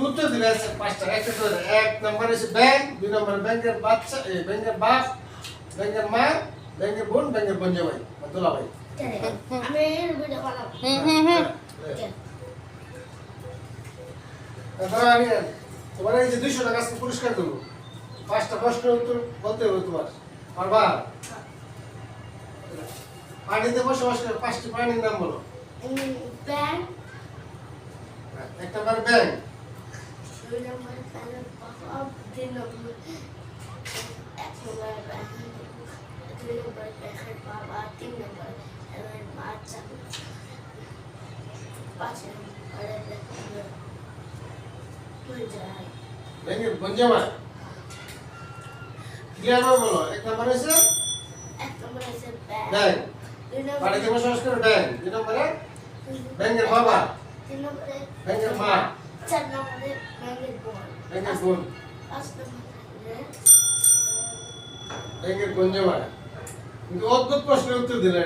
উত্তর দিলে পাঁচটা। একটা করে এক নম্বর হচ্ছে ব্যাংক দুই নম্বর ব্যাংকের বাচ্চা ব্যাংকের বাপ ব্যাংকের মা ব্যাংকের বোন ব্যাংকের বঞ্জা ভাই দোলা ভাই আমি তোমার এই যে দুইশো টাকা আজকে পুরস্কার দেবো। পাঁচটা প্রশ্ন উত্তর বলতে হবে তোমার। পারবা পানিতে বসবাস করে পাঁচটি প্রাণীর নাম বলো। ব্যাংক। এক নম্বর ব্যাংক। দুই নম্বর ব্যাংকের বাবা তিন নম্বর এক নম্বর ব্যাংক দুই নম্বর ব্যাংকের বাবা তিন নম্বর ব্যাংকের বাচ্চা পাঁচ নম্বর ব্যাংকের যায় ব্যাংকের বঞ্জামা ক্লিয়ার ভাবে বলো এক নম্বর হচ্ছে এক নম্বর আছে ব্যাংক ব্যাংক দুই নম্বর বাড়িতে বসবাস করে ব্যাংক দুই নম্বরে ব্যাংকের বাবা তিন নম্বরে ব্যাংকের মা চার নম্বরে ব্যাংকের বোন ব্যাংকের বোন পাঁচ নম্বরে ব্যাংকের বঞ্জামা কিন্তু অদ্ভুত প্রশ্নের উত্তর দিলে